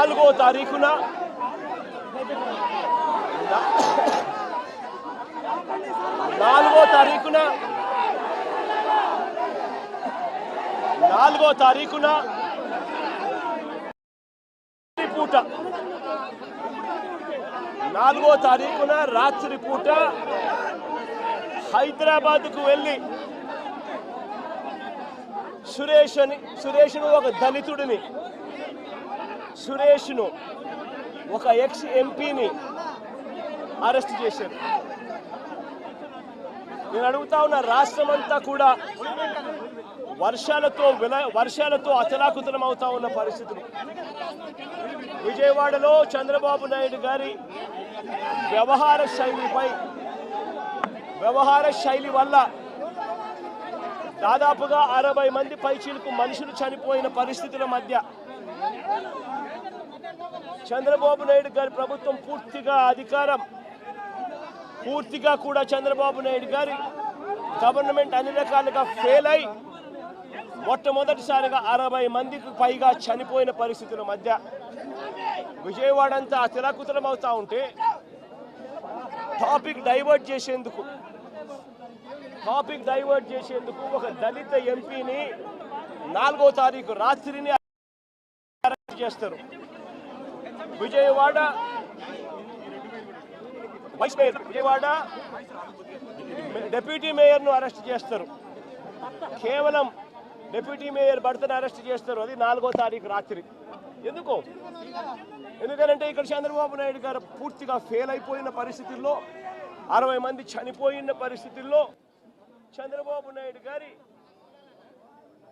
నాలుగో తారీఖున నాలుగో తారీఖున నాలుగో తారీఖున పూట నాలుగో తారీఖున రాత్రి పూట హైదరాబాద్కు వెళ్ళి సురేష్ అని సురేష్ను ఒక దళితుడిని సురేష్ను ఒక ఎక్స్ ఎంపీని అరెస్ట్ చేశారు. నేను అడుగుతా ఉన్న రాష్ట్రం అంతా కూడా వర్షాలతో విల వర్షాలతో అతలాకుతలం అవుతా ఉన్న పరిస్థితులు. విజయవాడలో చంద్రబాబు నాయుడు గారి వ్యవహార శైలిపై వ్యవహార శైలి వల్ల దాదాపుగా అరవై మంది పైచీలకు మనుషులు చనిపోయిన పరిస్థితుల మధ్య చంద్రబాబు నాయుడు గారి ప్రభుత్వం పూర్తిగా అధికారం పూర్తిగా కూడా చంద్రబాబు నాయుడు గారి గవర్నమెంట్ అన్ని రకాలుగా ఫెయిల్ అయి మొట్టమొదటిసారిగా అరవై మందికి పైగా చనిపోయిన పరిస్థితుల మధ్య విజయవాడ అంతా అతిలాకుతలం అవుతా ఉంటే టాపిక్ డైవర్ట్ చేసేందుకు టాపిక్ డైవర్ట్ చేసేందుకు ఒక దళిత ఎంపీని నాలుగో తారీఖు రాత్రిని చేస్తారు. Vijayawada. Vice mayor Vijayawada. Deputy మేయర్ను arrest చేస్తారు. కేవలం డెప్యూటీ మేయర్ భర్తను అరెస్ట్ చేస్తారు. అది నాలుగో తారీఖు రాత్రి. ఎందుకు? ఎందుకంటే ఇక్కడ చంద్రబాబు నాయుడు గారు పూర్తిగా ఫెయిల్ అయిపోయిన పరిస్థితుల్లో అరవై మంది చనిపోయిన పరిస్థితుల్లో చంద్రబాబు నాయుడు గారి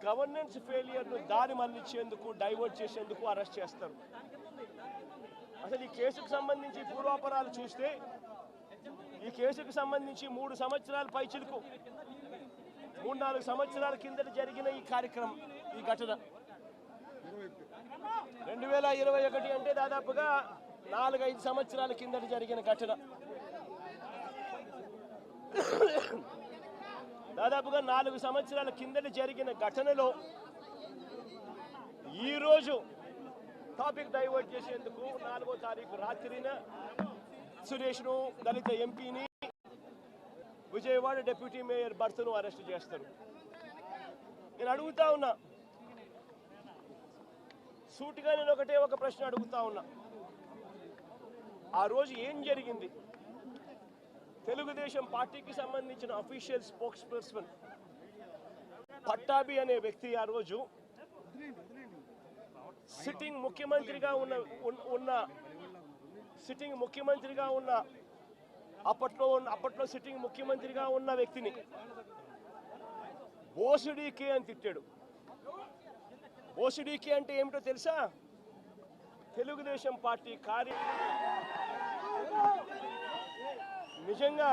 గవర్నెన్స్ ఫెయిలియర్ను దారి మళ్ళించేందుకు డైవర్ట్ చేసేందుకు అరెస్ట్ చేస్తారు. అసలు ఈ కేసుకు సంబంధించి పూర్వాపరాలు చూస్తే ఈ కేసుకు సంబంధించి మూడు సంవత్సరాల పైచిలకు మూడు నాలుగు సంవత్సరాల కిందట జరిగిన ఈ కార్యక్రమం ఈ ఘటన. రెండు వేల ఇరవై ఒకటి అంటే దాదాపుగా నాలుగైదు సంవత్సరాల కిందట జరిగిన ఘటన. దాదాపుగా నాలుగు సంవత్సరాల కిందట జరిగిన ఘటనలో ఈరోజు టాపిక్ డైవర్ట్ చేసేందుకు నాలుగో తారీఖు రాత్రిన సురేష్ను దళిత ఎంపీని విజయవాడ డిప్యూటీ మేయర్ భర్తను అరెస్ట్ చేస్తారు. నేను అడుగుతా ఉన్నా. సూటిగా నేను ఒకటే ఒక ప్రశ్న అడుగుతా ఉన్నా. ఆ రోజు ఏం జరిగింది? తెలుగుదేశం పార్టీకి సంబంధించిన అఫీషియల్ స్పోక్స్ పర్సన్ పట్టాభి అనే వ్యక్తి ఆ రోజు సిట్టింగ్ ముఖ్యమంత్రిగా ఉన్న ఉన్న- ఉన్న సిట్టింగ్ ముఖ్యమంత్రిగా ఉన్న అప్పట్లో ఉన్న అప్పట్లో సిట్టింగ్ ముఖ్యమంత్రిగా ఉన్న వ్యక్తిని బోసుడీకే అని తిట్టాడు. బోసుడీకే అంటే ఏమిటో తెలుసా? తెలుగుదేశం పార్టీ కార్య నిజంగా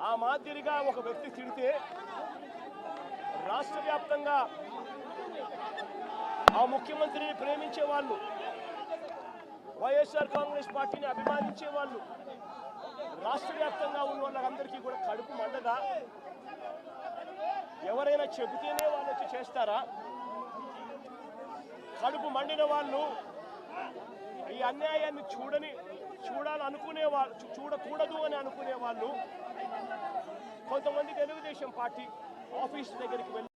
ఆ మాదిరిగా ఒక వ్యక్తి తిడితే రాష్ట్ర వ్యాప్తంగా ఆ ముఖ్యమంత్రిని ప్రేమించే వాళ్ళు వైఎస్ఆర్ కాంగ్రెస్ పార్టీని అభిమానించే వాళ్ళు రాష్ట్ర వ్యాప్తంగా ఉన్న వాళ్ళందరికీ కూడా కడుపు మండదా? ఎవరైనా చెబితేనే వాళ్ళు వచ్చి చేస్తారా? కడుపు మండిన వాళ్ళు ఈ అన్యాయాన్ని చూడని చూడాలనుకునే వాళ్ళు చూడకూడదు అని అనుకునే వాళ్ళు కొంతమంది తెలుగుదేశం పార్టీ ఆఫీస్ దగ్గరికి వెళ్ళి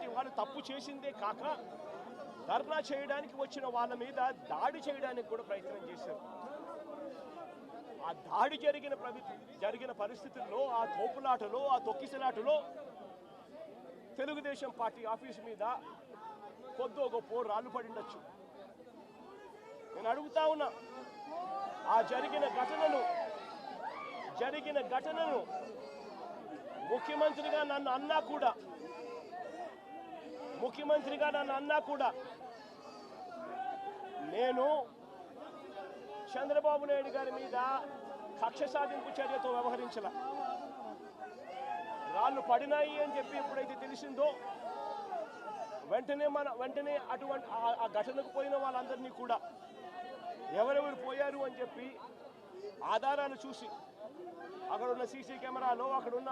ప్రతి వాడు తప్పు చేసిందే కాక ధర్నా చేయడానికి వచ్చిన వాళ్ళ మీద దాడి చేయడానికి కూడా ప్రయత్నం చేశారు. ఆ దాడి జరిగిన జరిగిన పరిస్థితుల్లో ఆ తోపులాటలో ఆ తొక్కిసలాటలో తెలుగుదేశం పార్టీ ఆఫీస్ మీద కొద్దో గొప్ప రాళ్ళు పడిండొచ్చు నేను అడుగుతా ఉన్నా ఆ జరిగిన ఘటనను జరిగిన ఘటనను ముఖ్యమంత్రిగా నన్ను అన్నా కూడా ముఖ్యమంత్రిగా నన్ను అన్నా కూడా నేను చంద్రబాబు నాయుడు గారి మీద కక్ష సాధింపు చర్యతో వ్యవహరించాల. రాళ్ళు పడినాయి అని చెప్పి ఎప్పుడైతే తెలిసిందో వెంటనే మన వెంటనే అటువంటి ఆ- ఘటనకు పోయిన వాళ్ళందరినీ కూడా ఎవరెవరు పోయారు అని చెప్పి ఆధారాలు చూసి అక్కడ ఉన్న సీసీ కెమెరాలో అక్కడున్న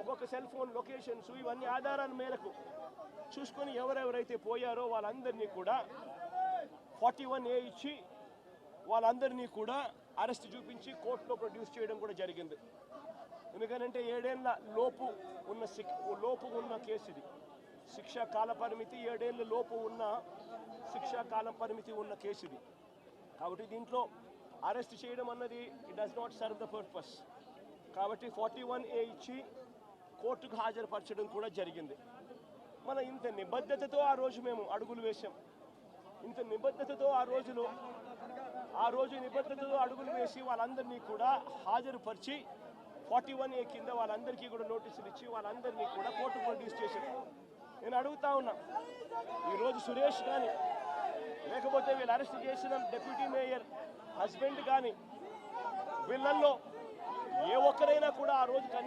ఒక్కొక్క సెల్ ఫోన్ లొకేషన్స్ ఇవన్నీ ఆధారాల మేరకు చూసుకొని ఎవరెవరైతే పోయారో వాళ్ళందరినీ కూడా ఫార్టీ వన్ ఏ ఇచ్చి వాళ్ళందరినీ కూడా అరెస్ట్ చూపించి కోర్టులో ప్రొడ్యూస్ చేయడం కూడా జరిగింది. ఎందుకనంటే ఏడేళ్ళ లోపు ఉన్న లోపు ఉన్న కేసు ఇది. శిక్షా కాల పరిమితి ఏడేళ్ళ లోపు ఉన్న శిక్షా కాలం పరిమితి ఉన్న కేసు ఇది. కాబట్టి దీంట్లో అరెస్ట్ చేయడం అన్నది it does not serve the purpose కాబట్టి ఫార్టీ వన్ ఏ ఇచ్చి కోర్టుకు హాజరుపరచడం కూడా జరిగింది. మన ఇంత నిబద్ధతతో ఆ రోజు మేము అడుగులు వేశాం. ఇంత నిబద్ధతతో ఆ రోజులో ఆ రోజు నిబద్ధతతో అడుగులు వేసి వాళ్ళందరినీ కూడా హాజరుపరిచి ఫార్టీ వన్ ఏ కింద వాళ్ళందరికీ కూడా నోటీసులు ఇచ్చి వాళ్ళందరినీ కూడా కోర్టు ప్రొడ్యూస్ చేశారు నేను అడుగుతా ఉన్నా ఈరోజు సురేష్ కానీ లేకపోతే వీళ్ళు అరెస్ట్ చేసిన డెప్యూటీ మేయర్ హస్బెండ్ కానీ వీళ్ళల్లో ఏ ఒక్కరైనా కూడా ఆ రోజు కానీ